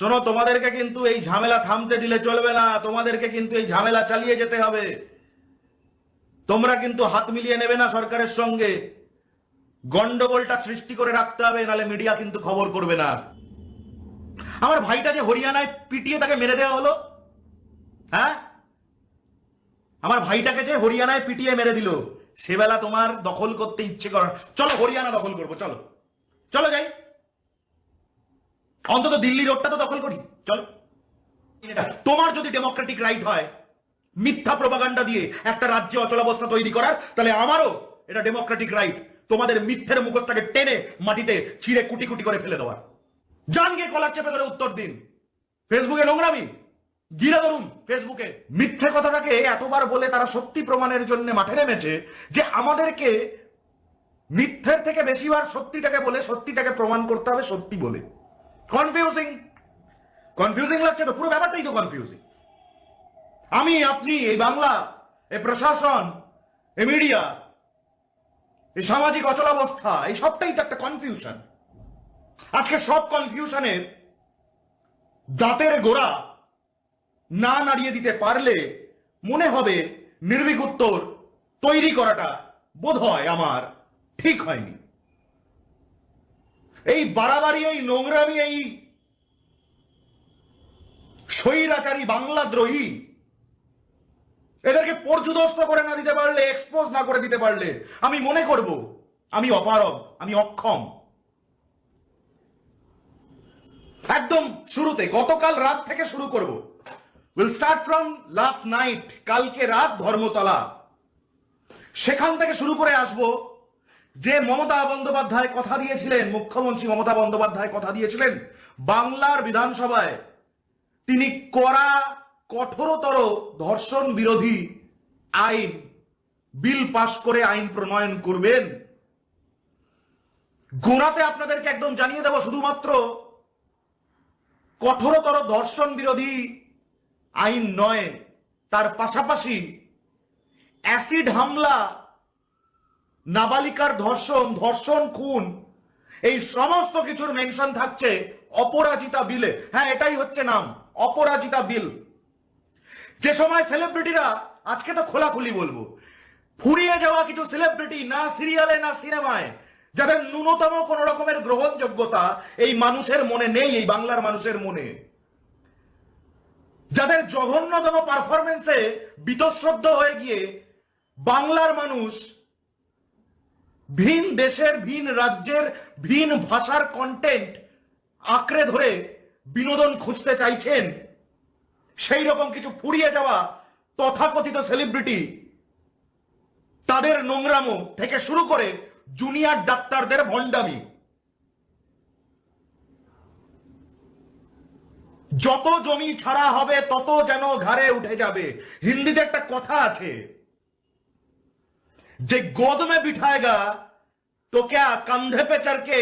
শোনো, তোমাদেরকে কিন্তু এই ঝামেলা থামতে দিলে চলবে না। তোমাদেরকে কিন্তু এই ঝামেলা চালিয়ে যেতে হবে। তোমরা কিন্তু হাত মিলিয়ে নেবে না সরকারের সঙ্গে। গন্ডগোলটা সৃষ্টি করে রাখতে হবে, নালে মিডিয়া কিন্তু খবর করবে না। আমার ভাইটা যে হরিয়ানায় পিটিয়ে তাকে মেরে দেওয়া হলো হ্যাঁ? আমার ভাইটাকে যে হরিয়ানায় পিটিয়ে মেরে দিল, সেবেলা তোমার দখল করতে ইচ্ছে কর চলো, হরিয়ানা দখল করব, চলো। চলো যাই। অন্তত দিল্লি রোডটা তো দখল করি। চলো। তোমার যদি ডেমোক্রেটিক রাইট হয়, মিথ্যা প্রপাগান্ডা দিয়ে একটা রাজ্যে অচলাবস্থা তৈরি করার, তাহলে আমারও এটা ডেমোক্রেটিক রাইট তোমাদের মিথ্যের মুখটাকে টেনে মাটিতে ছিঁড়ে কুটি কুটি করে ফেলে দেওয়ার। যান গিয়ে কলার চেপে ধরে উত্তর দিন। ফেসবুকে নোংরামি। গিরে ধরুন ফেসবুকে। মিথ্যে কথাটাকে এতবার বলে তারা সত্যি প্রমাণের জন্য মাঠে নেমেছে যে আমাদেরকে মিথ্যের থেকে বেশিবার সত্যিটাকে বলে, সত্যিটাকে প্রমাণ করতে হবে, সত্যি বলে। কনফিউজিং কনফিউজিং লাগছে তো, পুরো ব্যাপারটাই তো কনফিউজিং আমি, আপনি, এই বাংলা, এ প্রশাসন, এ মিডিয়া এই সামাজিক অচলাবস্থা, এই সবটাই তো একটা কনফিউশন আজকে সব কনফিউশনের দাঁতের গোড়া না নাড়িয়ে দিতে পারলে মনে হবে নির্ভীক উত্তর তৈরি করাটা বোধ হয় আমার ঠিক হয়নি। এই বাড়াবাড়ি, এই নোংরামি, এই স্বৈরাচারী বাংলাদ্রোহী এদেরকে পর্যুদস্ত করে না দিতে পারলে এক্সপোজ না করে দিতে পারলে, আমি মনে করব, আমি অপারগ, আমি অক্ষম। একদম শুরুতে, গতকাল রাত থেকে শুরু করব। Will start from last night কালকে রাত ধর্মতলা। সেখান থেকে শুরু করে আসব। যে মমতা বন্দ্যোপাধ্যায় কথা দিয়েছিলেন, মুখ্যমন্ত্রী মমতা বন্দ্যোপাধ্যায় কথা দিয়েছিলেন, বাংলার বিধানসভায় তিনি কড়া, কঠোরতর ধর্ষণ বিরোধী আইন, বিল পাশ করে আইন প্রণয়ন করবেন। গোড়াতে আপনাদেরকে একদম জানিয়ে দেব, শুধুমাত্র কঠোরতর ধর্ষণ বিরোধী আইন নয়, তার পাশাপাশি অ্যাসিড হামলা নাবালিকার ধর্ষণ ধর্ষণ খুন, এই সমস্ত কিছুর মেনশন থাকছে অপরাজিতা বিলে। হ্যাঁ এটাই হচ্ছে নাম, অপরাজিতা বিল। যে সময় সেলিব্রিটিরা আজকে তো খোলাখুলি বলব, ফুরিয়ে যাওয়া কিছু সেলিব্রিটি না সিরিয়ালে না সিনেমায় যাদের ন্যূনতম কোন রকমের গ্রহণযোগ্যতা এই মানুষের মনে নেই, এই বাংলার মানুষের মনে। যাদের জঘন্যতম পারফরমেন্সে বিতশ্রদ্ধ হয়ে গিয়ে বাংলার মানুষ ভিন দেশের, ভিন রাজ্যের, ভিন ভাষার কন্টেন্ট আঁকড়ে ধরে বিনোদন খুঁজতে চাইছেন। সেই রকম কিছু ফুরিয়ে যাওয়া তথাকথিত সেলিব্রিটি তাদের নোংরামো থেকে শুরু করে জুনিয়র ডাক্তারদের ভণ্ডামি। যত জমি ছাড়া হবে, তত যেন ঘাড়ে উঠে যাবে। হিন্দিতে একটা কথা আছে যে गोद में बिठाएगा তো क्या কান্ধে পে चढ़ के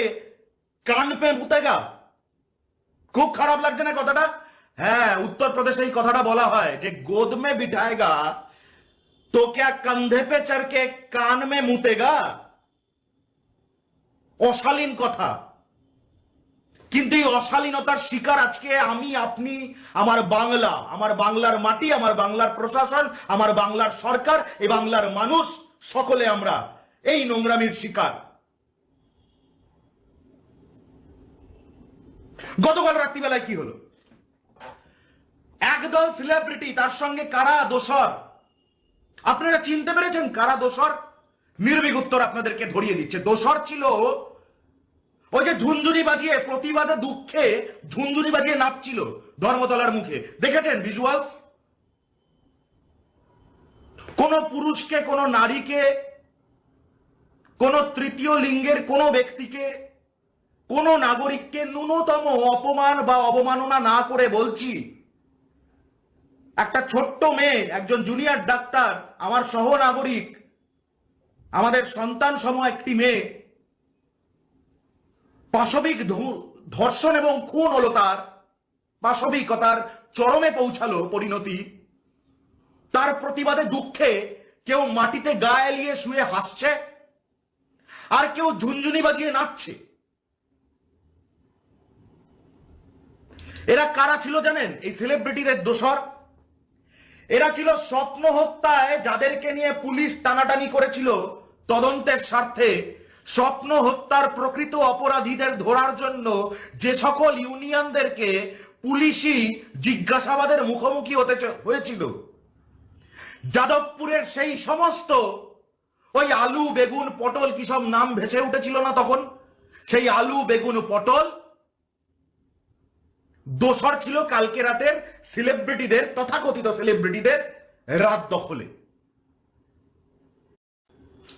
কান পে মুতেগা খুব খারাপ লাগছে না কথাটা? হ্যাঁ উত্তরপ্রদেশে এই কথাটা বলা হয় যে গোদ মে বিঠায়গা, তো ক্যা কান্ধে পে চড়কে কান মে মুতেগা? অশালীন কথা। কিন্তু এই অশালীনতার শিকার আজকে আমি, আপনি, আমার বাংলা, আমার বাংলার মাটি, আমার বাংলার প্রশাসন, আমার বাংলার সরকার, এই বাংলার মানুষ সকলে আমরা এই নোংরামির শিকার। গতকাল রাত্রিবেলায় কি হলো? একদল সেলিব্রিটি তার সঙ্গে কারা দোসর আপনারা চিনতে পেরেছেন কারা দোসর নির্বিক উত্তর আপনাদেরকে ধরিয়ে দিচ্ছে। দোসর ছিল ওই যে ঝুনঝুনি বাজিয়ে, প্রতিবাদে দুঃখে ঝুনঝুনি বাজিয়ে নাচছিল ধর্মতলার মুখে। দেখেছেন ভিজুয়ালস কোন পুরুষকে, কোন নারীকে, কোন তৃতীয় লিঙ্গের কোন ব্যক্তিকে, কোন নাগরিককে ন্যূনতম অপমান বা অবমাননা না করে বলছি। একটা ছোট্ট মেয়ে, একজন জুনিয়র ডাক্তার, আমার সহ নাগরিক আমাদের সন্তান সম একটি মেয়ে। পাশবিক ধর্ষণ এবং খুন হলো তার পাশবিকতার চরমে পৌঁছালো পরিণতি। তার প্রতিবাদে দুঃখে কেউ মাটিতে গা এলিয়ে শুয়ে হাসছে, আর কেউ ঝুনঝুনি বাজিয়ে নাচছে। এরা কারা ছিল জানেন? এই সেলিব্রিটিদের দোসর এরা ছিল স্বপ্ন হত্যায় যাদেরকে নিয়ে পুলিশ টানাটানি করেছিল তদন্তের স্বার্থে। স্বপ্ন হত্যার প্রকৃত অপরাধীদের ধরার জন্য যে সকল ইউনিয়নদেরকে পুলিশি জিজ্ঞাসাবাদের মুখোমুখি হতে হয়েছিল। যাদবপুরের সেই সমস্ত ওই আলু, বেগুন, পটল কি সব নাম ভেসে উঠেছিল না তখন? সেই আলু, বেগুন, পটল দোসর ছিল কালকে রাতের সেলিব্রিটিদের তথাকথিত সেলিব্রিটিদের রাত দখলে।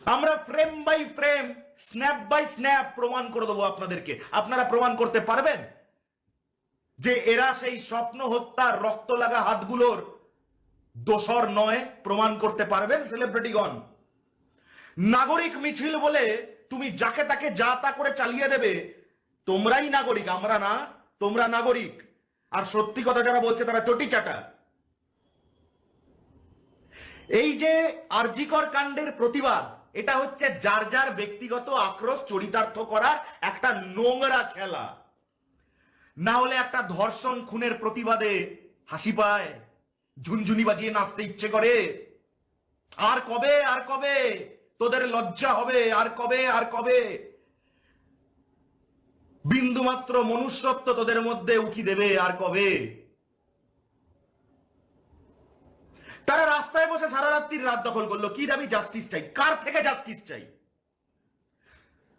আমরা frame by frame snap by snap প্রমাণ করে দেবো আপনাদেরকে। আপনারা প্রমাণ করতে পারবেন? যে এরা সেই স্বপ্ন হত্যার রক্ত লাগা হাতগুলোর দোসর নয় প্রমাণ করতে পারবেন সেলিব্রিটিগণ নাগরিক মিছিল বলে তুমি যাকে তাকে যা তা করে চালিয়ে দেবে, তোমরাই নাগরিক, আমরা না, তোমরা নাগরিক। আর সত্যি কথা যারা বলছে তারা চটি চাটা। এই যে আরজিকর কাণ্ডের প্রতিবাদ, এটা হচ্ছে যার যার ব্যক্তিগত আক্রোশ, চরিতার্থ করার একটা নোংরা খেলা। না হলে একটা ধর্ষণ খুনের প্রতিবাদে হাসি পায়। ঝুনঝুনি বাজিয়ে নাচতে ইচ্ছে করে। আর কবে আর কবে? তোদের লজ্জা হবে, আর কবে আর কবে? বিন্দুমাত্র মনুষ্যত্ব তোদের মধ্যে উকি দেবে, আর কবে? তারা রাস্তায় বসে সারা রাত্রির রাত দখল করল। কি দাবি জাস্টিস চাই? কার থেকে জাস্টিস চাই?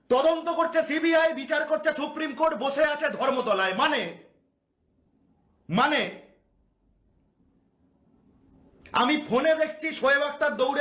তদন্ত করছে সিবিআই বিচার করছে সুপ্রিম কোর্ট বসে আছে ধর্মতলায়। মানে? মানে? আমি ফোনে দেখছি শোয়েব আক্তার দৌড়ে